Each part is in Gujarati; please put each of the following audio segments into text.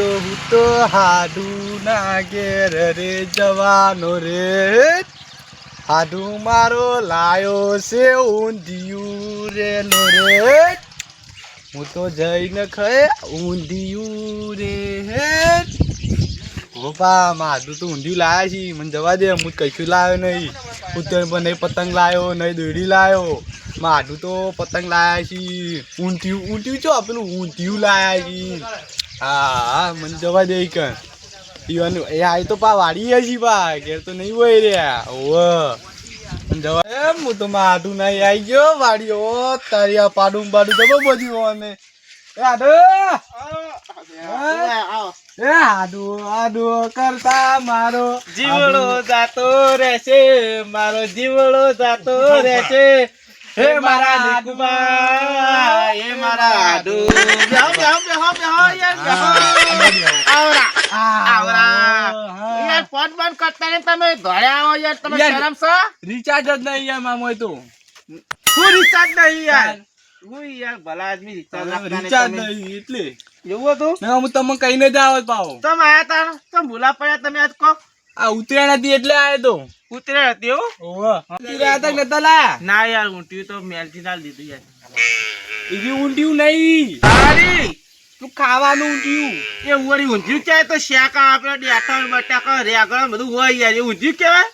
તો હું તો હાડું ના ઘેર રે જવાનો રે. હાડું મારો લાયો છે ઊંધિયું રે નો રે. હું તો જઈને ખાય ઊંધિયું રે. હે પપ્પા મારું તો ઊંધિયું લાયા છે. મને જવા દે, હું કશું લાવ્યો નહીં. ઉત્તર પર નહીં પતંગ લાવ્યો, નહીં દોરી લાવ્યો. મારું તો પતંગ લાયા છે. ઊંધિયું ઊંધિયું ચો પેલું ઊંધિયું લાયા છે. હા મને જવા દે કણ. ઈવાનું એ આ તો પા વાડી હજી પા ઘેર તો નહીં હોય રહ્યા ઓ મને જવા એમ હું તો મારું નહીં આવી ગયો વાડી ઓ તારી આ પાડું પાડું જબો બધું અને એ આડો. એ આડો આડો કરતા મારો. જીવડો જાતો રહેશે મારો જીવડો જાતો રહેશે. હે મારા નિકુમા હે મારા આડુ બેહો બેહો બેહો બેહો યાર બેહો આવરા આવરા યાર ફોન બંધ કરતા ને તમે ધોળે આવો યાર તમે. શરમ છો રિચાર્જ જ નહીં યાર મામો તો શું રિચાર્જ નહીં યાર હું યાર ભલા આદમી રિચાર્જ રિચાર્જ. નહીં એટલે એવું હતું ના હું તમને કહીને જ આવો પાવો તમે આયા તા તમે ભૂલા પડ્યા તમે આજ કહો આ ઉતરાયણ નથી એટલે આયો તો ઉતરાયણ હતી એવું ઓહો હતા કે તલા ના યાર ઊંટિયું તો મેલથી ના લીધું યાર ઈજી ઊંધિયું નહીં. સારી તું ખાવાનું ઊંધિયું. એ વળી ઊંધિયું ક્યાંય તો શાકા આપણે ડેટા બટાકા રેગણ બધું હોય યાર. એ ઊંધિયું કહેવાય?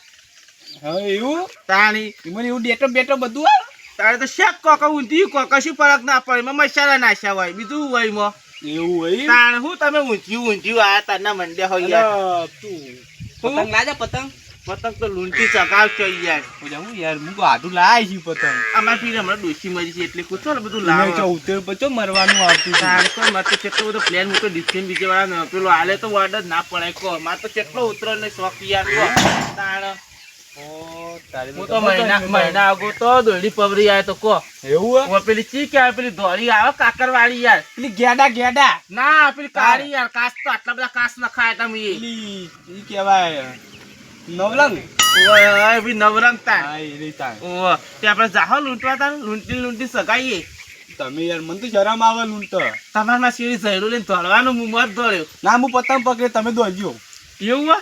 હવે એવું? તાણી. મને એવું ડેટો બેટો બધું આવે તારે તો શેક કોકા ઊંધિયું કોકા શું ફરક ના પડે. એમાં મસાલા નાખ્યા હોય બીજું હોય એમાં? એવું હોય તાણ હું તમે ઊંધિયું ઊંધિયું આ તારના મંડ્યા હોય યાર. તું. પતંગ લાજા પતંગ? પતંગ તો લૂંટી યાર. ઓજા હું યાર મુકો આટું લાય છે પતંગ. અમાર પીર હમણાં ડોસી મરી છે એટલે કુછો ને બધું લાવ. લાવો ઉતર પછી મરવાનું આવતું છે તો મત કેટલો બધો પ્લાન મૂકો ડિસ્ટન્સ બીજે વાળા પેલો આલે તો વાડ જ ના પડાય કો મારે તો કેટલો ઉતરો ને શોખ યાર કો તાણ. ઓ તારે હું તો મહિના મહિના આગો તો દોડી પવરી આવે તો કો એવું હે? પેલી ચી કે પેલી ધોરી આવે કાકર વાળી યાર? પેલી ગેડા ગેડા? ના પેલી કાળી યાર કાસ તો આટલા બધા કાસ નખાય ખાય તમે ઈ કહેવાય. નવલંગ ઓય બી નવરંગ હા એ ઓ તે આપણે જાહો લૂંટવા તાર લૂંટી લૂંટી સગાઈએ. તમે યાર મને તો શરમ આવે લૂંટતો તમારમાં શેરી ઝેડું લઈને ધોળવાનું હું મત ધોળ્યો ના હું પતંગ પકડે તમે દોડજો. એવું હે?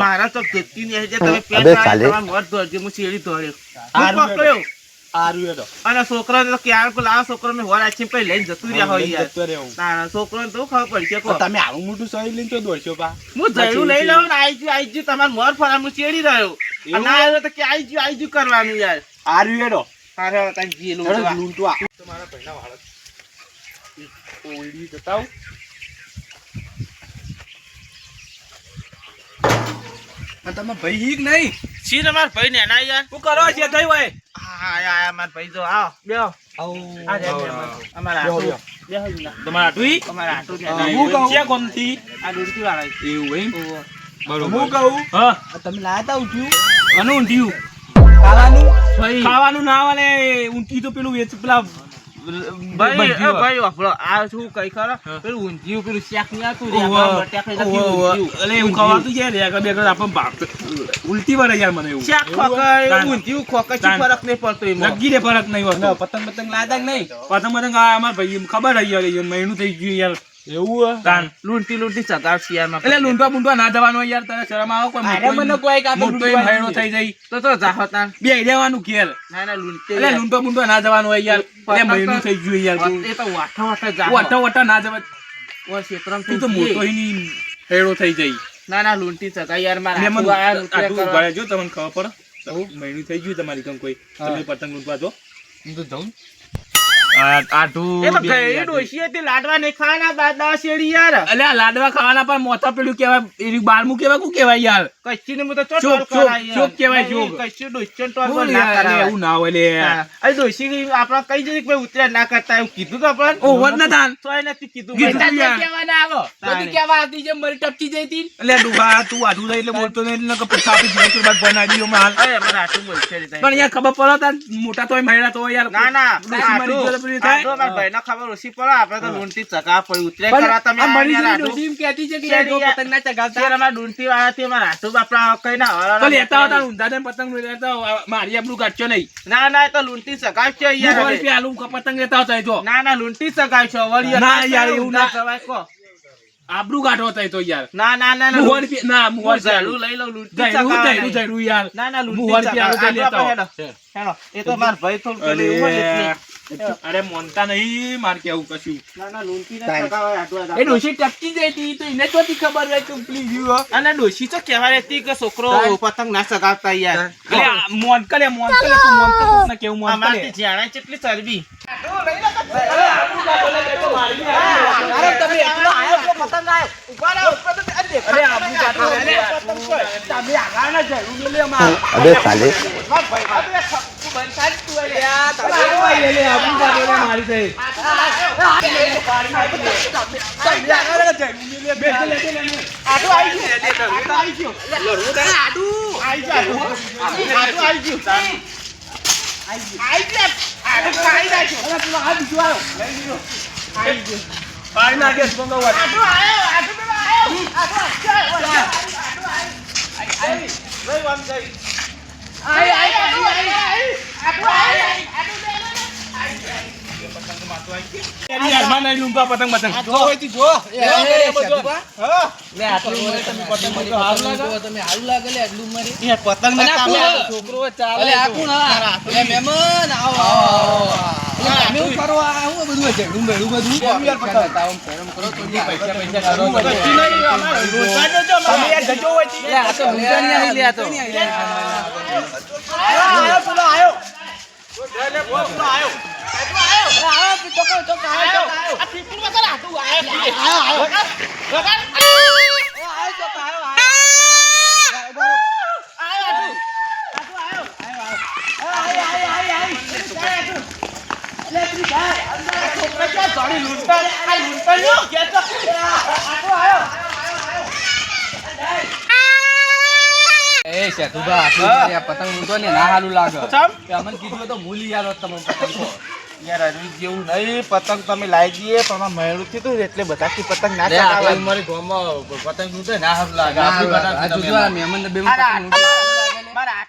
મારા તો કેટલી ને જે તમે પેટ. તમારા મત ધોળજો હું શેરી ધોળ્યો હું પકડ્યો. આરું એરો અને છોકરાને તો ક્યારે કોઈ લાવો છોકરો મેં હોર આછી કઈ લઈને જતું રહ્યા હોય યાર. જતો રહેવું. તારા છોકરાને તો ખબર પડશે કો તમે આવું મોટું સહી લઈને તો દોડશો પા. હું જયડું લઈ લઉં ને આઈ ગયું આઈ તમારે મોર ફરા હું ચેડી રહ્યો. ના આવ્યો તો કે આઈ ગયું કરવાનું યાર. આરું એરો તારે હવે જી હેડો લૂંટવા. લૂંટવા તમારા ભાઈના વાળા ઓયડી જતા તમે ભાઈ હીક નહીં. તમારા ભાઈ ને ના યાર. કરો છે થઈ હોય? આયા આયા મારા આવો બેહો. આ જાય બે અમારા. તમારા આટુઈ આટુ હા. આ દૂરથી વાળા છે. એવું એમ? ઓહો. હું કહું હા. તમે લાયા તા ઉઠ્યું અને ઊંઠ્યું ખાવાનું? ખાવાનું ના વાલે ઊંઠી તો પેલું વેચ પેલા ભાઈ એ ભાઈ વાપરો આ શું કઈ ખરો? પેલું ઊંધિયું પેલું શાકની આતું રે. આપણા બટાકા નથી ઊંધિયું. અલે એવું ખવાતું છે રે આગળ બે આગળ આપણ ભાગ ઉલટી વળે યાર મને એવું. શાક એવું ઊંધિયું ખોકાય, શું ફરક નહીં પડતો એમાં? લગી રે ફરક નહીં હોતો પતંગ પતંગ લાદક નહીં? પતંગ પતંગ આ અમાર ભાઈ ખબર યાર યાર મહિનું થઈ ગયું યાર. એવું તાન. લૂંટી લૂંટી ચગાવશે યાર મારા એટલે લૂંટવા બૂંટવા ના જવાનું યાર તને શરમ આવે કોઈ અરે મને કોઈ કાં મોટો એમ થઈ જાય. તો તો જાહો તાન. બે રહેવાનું ઘેર. ના ના લૂંટે એટલે લૂંટવા બૂંટવા ના જવાનું હોય યાર. એટલે મહિનું થઈ ગયું યાર એ તો વાઠા વાઠા જાહો. વટા વટા ના જવા ઓય ક્ષેત્રમાં તું તો મોટો હીની હેડો થઈ જાય. ના ના લૂંટી ચગાય યાર. મારા આટલું આટલું કરવા. ઊભા તમને ખબર પડે. મહિનું થઈ ગયું તમારી કમ કોઈ તમે પતંગ લૂંટવા જો. હું તો જાઉં. આટું એ તો ગઈ ડોશી હતી લાડવા નહીં ખાવાના યાર. લાડવા પણ મોટા પેલું કેવાય એની બારમું કેવાય કુ યાર? કચ્છી ને તો કરાય ચોક, કહેવાય, ચોક. કચ્છી ડોશી ટોલ ના કરાય. એવું ના હોય લે. અરે ડોશી આપણા કઈ જગ્યાએ ભાઈ ઉતર્યા ના કરતા એવું કીધું તો પણ. ઓ વર ના થાન તોય નથી કીધું? કીધું ભાઈ. યાર. આવો. બધી કેવા હતી જે મરી ટપકી જઈ હતી? એટલે ડુબા તું આઠું થાય એટલે બોલતો નહીં એટલે નકર પછી આપી જીવન બાદ બનાવી દઉં માલ અરે મને આટલું બોલશે રે પણ યાર ખબર પડે તાર મોટા તોય મહિલા તો યાર. ના ના મારી જોડે પેલી થાય. આટલું મારા ભાઈને ખબર ઓછી પડે આપણે તો લૂંટી ચકા પડી ઉતરે પણ તમે આ મરી જઈ આટલું. કહેતી છે કે જો પતંગ ના ચગાવતા શેર અમારા ડૂંટી વાળાથી અમારા આટલું બાપડા કઈ ના હવાલા તો લેતા હતા ઊંધા ને પતંગ લેતા મારી આપણું કાઢશો નહીં ના ના એ તો લૂંટી ચગાવશે છે યાર સો હવે. આલુ પતંગ લેતા હતા જો ના ના લૂંટી શકાય છો વળી ના યાર, એવું ના. કહેવાય કહો આબરૂ કાઢો થાય તો યાર ના ના ના ના મુહર પી- ના મુહર હું લઈ લઉં લૂંટી જયરું ચકાવવા જયરું યાર ના ના લૂંટી પી આટલું લેતા. હેડો. એ તો મારા ભાઈ થોડું અરે મોનતા નહીં માર કેવું કશું. ના ના લૂંટીને ચકાવવા ટકાવા જ એ ડોશી ટપકી ગઈ હતી તો એને ચોથી ખબર હોય તું પ્લીઝ યુ અને ડોશી તો કહેવા રહેતી કે છોકરો પતંગ ના ચગાવતા યાર. એટલે મોન કલે મોન કલે તું મોનકલે ને કેવું મોનકલે? અમારથી જાણે કેટલી ચરબી. અરે તમે એટલો આયો છો પતંગ આયો. ઉપર આવ ઉપર તો અરે અરે કાઢો અરે તમે આગળ ના જાય રૂ લે માર. અબે સાલે પતંગ પતંગ પતંગ ના કામે છોકરો ચાલે તમે યાર જજો હોય તી. એ શેઠુભા, આટલું મારી આ પતંગ મેમન ને ના હાલું લાગે. ચમ? કે અમને કીધું હોય તો. મૂલી આલો તમે પતંગ તો. યાર નહીં લે, લાગે. ના હાલું આ પતંગ જોજો ને ના પતંગ ઊંધી લાગે. મારા હાથમાં આ જોજો, આ જોજો, આ જોજો, મહેમાન મારા અમે તો હાથમાં છોકરા ત્યાં ચાલ, અમે તો વગાડી દઈએ. મારા આ ત્યાં- ત્યાં પણ ગમે તેવા મહેમાન એટલે બધાથી પતંગ ના બા યાર. નહીં ચાલે. અમારા હાથમાં ચડિયા તા નહીં.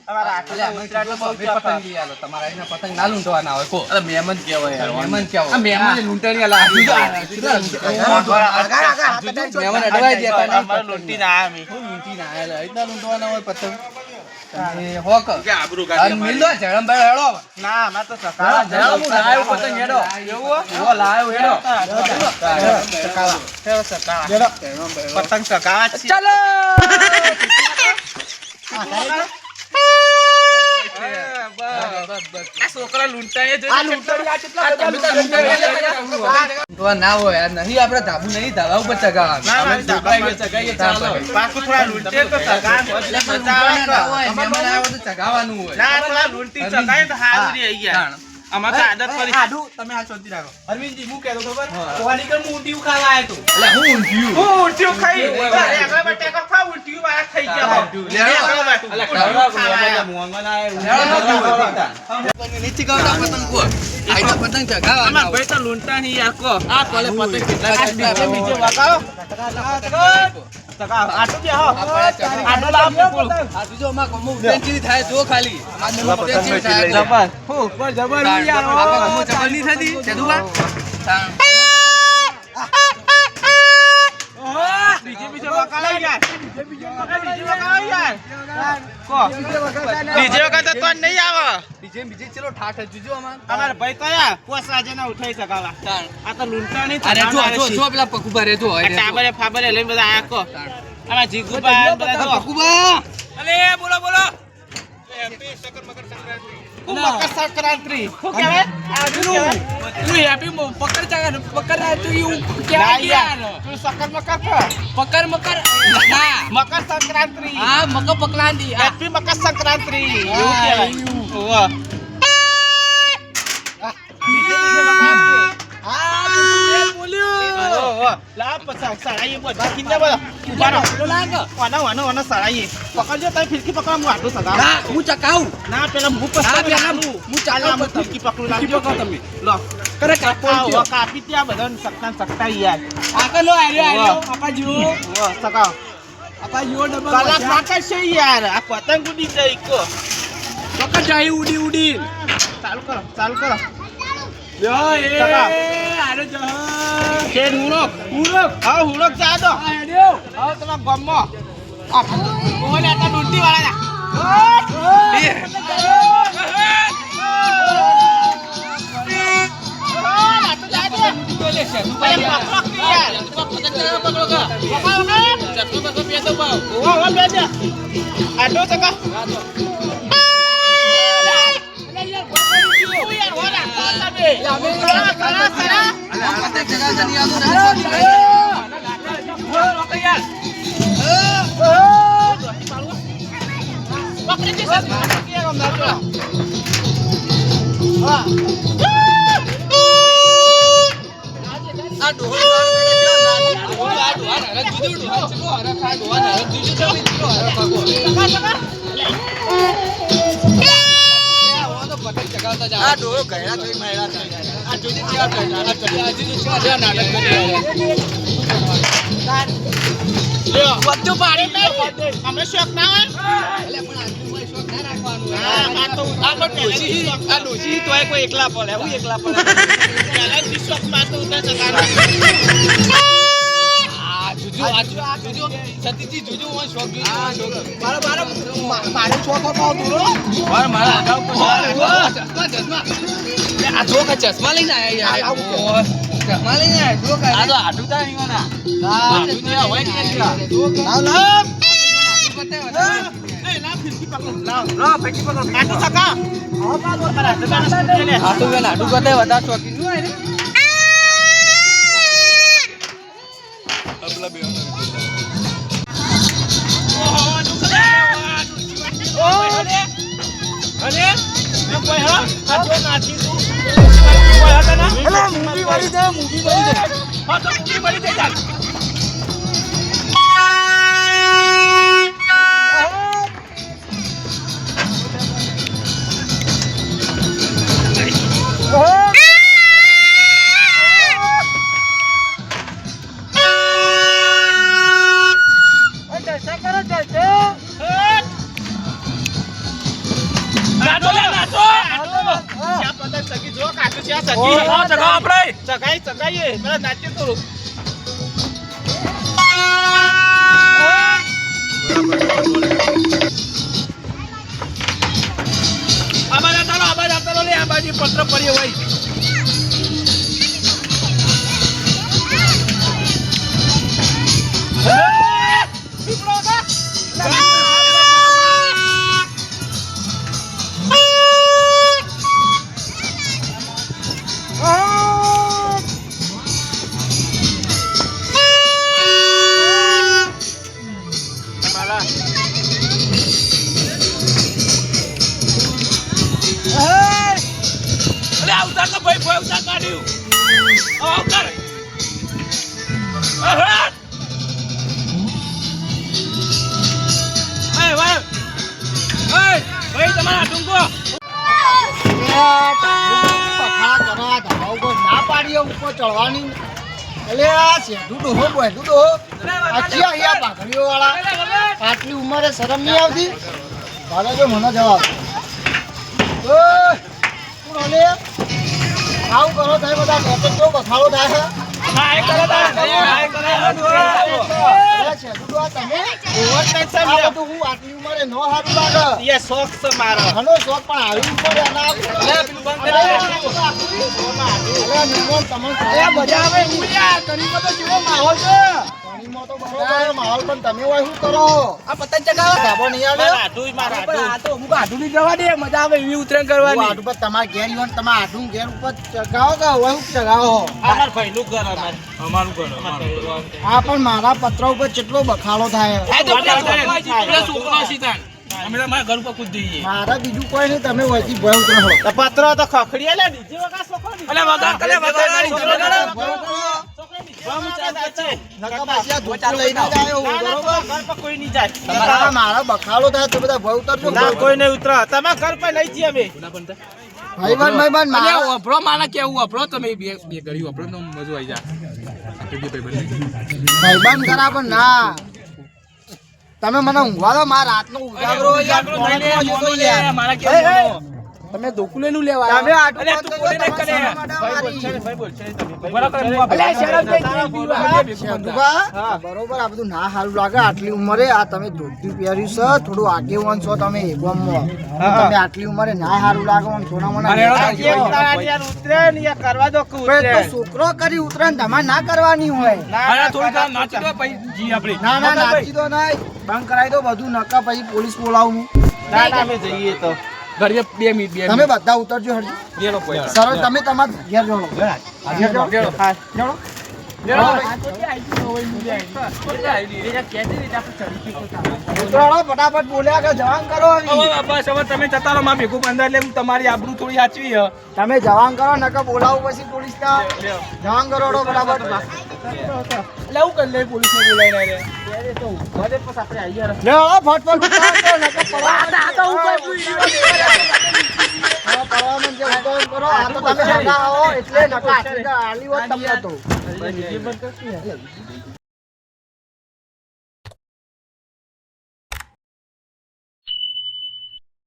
અમારા એટલે હાથમાં અમે ઉતરાટો કીધું બહુ તો ચાપા. પતંગ લઈ આલો. તમારા અહીંના પતંગ ના લૂંટવાના હોય, કહો. મહેમાન કેવા? લૂંટણી જોજો, મહેમાન નહીં અમારે પતંગને. લૂંટી ના લૂંટવાના હોય પતંગ? પતંગ. ચાલો આ છોકરા લૂંટાય જ આ લૂંટણી આ કેટલા બધા તો ના હોય નહીં આપડે ધાબુ નહીં ધાબા ઉપર ચગાવવાનું. હોય, અમારે તો આદત પડી. આડુ તમે આ શાંતિ રાખો. અરવિંદજી હું કહેતો ખબર? કોહલી કે હું ઊંધિયું ખાવા આવ્યો તો. એટલે હું ઊંધિયું. હું ઊંટિયું ખાઈ. અરે આગળ બટે કો ખા ઊંટિયું વાળા થઈ ગયા ઊંધિયું. અરે આગળ ઊંટિયું ખવડાવો, ખાવા પતંગ નહીં ચગાવતા પતંગ કો. આ તો પતંગ ચગાવવાના અમાર. ભાઈ તો લૂંટા નહીં યાર કો આ કોલે પતંગ કેટલા બીજે વગાડો આટલું બે. આટલું લાવ અમારા ગામમાં થાય જો ખાલી ઉડેનચીરી થાય જબર હું પણ જબર યાર જબર થતી, સેદુભા? બીજે વખત તો નહીં આવે. બીજે બીજે ચલો ઠાઠ જુજો અમાર ભાઈ તો યાર પોસ રાજે ના ઉઠાઈ શકાવા આ તો લૂંટા નહીં અરે જો જો જો પેલા પકુબા રે જો ટાબરે ફાબરે લઈને બધા આયા કો. અમાર જીગુબા બધા પકુબા અલે બોલો બોલો. હું મકર સંક્રાંતિ. શું કહેવાય આજનું તું હેપી પકડ ચાગા પકડ તું એવું ના કેવા યાર યાર તું સકર મકર કર પકડ મકર ના મકર સંક્રાંતિ હા મકો પકલાંડી આ હેપી મકર સંક્રાંતિ એવું હા, કહેવાય સળાઈએ બધા કિન્ને બધા ઊભા રહો. વાના વાના વાના સળાઈએ પકડજો તમે ફિરકી પકડો હું આટલું સગાવ ના હું ચકાવું ના પેલા હું ના, તમે પેલા હાલું. હું ચાલુ હું. ફિરકી પકડું લાવજો પકડો તમે. લો કરે કાપો આવો, કાપી ત્યાં બધાને સકતા સકતા યાર આગળનો આર્યો આર્યો આપા જીવો ઓ, આપા જીવો ડબલ કલાક નાખે છે યાર આ પતંગ ઉડી જાય કો પકડ જાય ઉડી ઉડી ચાલુ કરો ચાલુ કરો લ્યો એ. આરે છે હુડોક ઉરક હા હુડોક જા દો. હા તમારા ગામમાં. આ ઓલે આ ડૂંટી વાળા આટલો સકા આ ડોહો ગયડા થઈ આ નાટક કરી બધું પાડી નહીં અમે શોખ ના હોય? એકલા પડે હું એકલા પડે શોખમાં તો જુજુ જુજુ જુજુ સતીજી જુજુ હું શોખ શોખ મારા મારા મારે દૂરો મારા મારા આગા ચશ્મા આ જો કે ચશ્મા લઈને આયા યાર. ચશ્મા લઈને આયા જો કે. આ તો આટું તા ઈવાના આટું તો હોય કે. લાવ લાવ. તો વેલા આટું કરતા વધારે શોખીન. નું હોય ને કોઈ હા? આ જો નાચી તું. અલા મૂવી વાળી દે વાળી હા, તો. પત્ર તો ઉતાર કાઢ્યું ના પાડીએ ઉપર ચડવાની એટલે આ શેઠું ડોહો બોયલું ડોહો આખી અહીંયા પાઘડીઓ વાળા આટલી ઉંમરે શરમ નહીં આવતી જો મને જવાબ હલે? આવું કરો થાય બધા બેઠક કેવો બખાડો થાય છે હાય કરે કરે. તમે. ઓવર હું આટલી ઉંમરે ન હારું લાગે. યે શોખ છે મારો. હનો શોખ પણ આવી અરે, નિર્મળ તમને મજા આવે તો માહોલ છે. કણીમાં તો બરોબર માહોલ પણ તમે હોય શું કરો? આ પતંગ ચગાવો. ધાબો નહીં આવે મારા મારા પણ આ તો અમુક આટું ની જવા દે. મજા આવે એવી ઉતરાણ કરવાની. આટું પર તમારા ઘેર ઈવન તમે આટું ઘેર ઉપર ચગાવો કે હોય શું ચગાવો? અમાર ભાઈનું ઘર અમાર. અમારું ઘર અમારું આ પણ મારા પત્ર ઉપર કેટલો બખાડો થાય. પેલા છોકરો મારા ઘર ઉપર કૂદી જઈએ. મારા બીજું કોઈ નહીં તમે વહીથી ભય ઉતરો તો પત્રો તો લે અલે વગા, વગા, મારા બખાડો થાય તો બધા ભય ઉતરજો. કોઈ નહીં ઉતરો. તમે ઘર પર લઈ જઈએ અમે. ભાઈબંધ ભાઈબંધ મારા વાપરો મારા કેવું? વાપરો તમે બે બે ઘડી વાપરો તો મજો આવી જાય ભાઈબંધ ભાઈબંધ પણ ના. તમે મને ઊંઘવા દો મારા રાતનો ઉજાગરો યાર. મારા. કેવું તમે દોકુલે નું લેવા તમે આટલું અલ્યા, તું બોલે કરે. ભાઈ બોલ ને તમે. બરાબર આ બધું ના સારું લાગે આટલી ઉંમરે આ તમે ધોતી પહેર્યું છે થોડું આગેવાન છો તમે એ તમે આટલી ઉંમરે ના સારું લાગે આમ સોના મને ઉતરે ને યાર કરવા દો ઉતરે. તો છોકરો કરી ઉતરે ને તમારે ના કરવાની હોય. ના, થોડી ના, નાચી દો પછી જી આપણે. ના ના નાચી દો ના બંધ કરાવી દો બધું નકા પછી પોલીસ બોલાવું. ના, ના, અમે જઈએ તો. ઘરે બે મિનિટ બે તમે બધા ઉતરજો હરજી બે લોકો કોઈ સરળ તમે તમાર ઘેર જોડો ઘેર જોડો. હા. જોડો ઉતરાડો ફટાફટ બોલ્યા કે જવાન કરો બસ હવે તમે જતા રહો માં ભેગું પંદર એટલે હું તમારી આબરૂ થોડી સાચવી હે. તમે જવાન કરો નકર બોલાવું પછી પોલીસ જવાન કરો ફટાફટ. એટલે હું કરી બોલાવીને. લે તમે હગા આવો એટલે નકર આલી હોત તમને તો.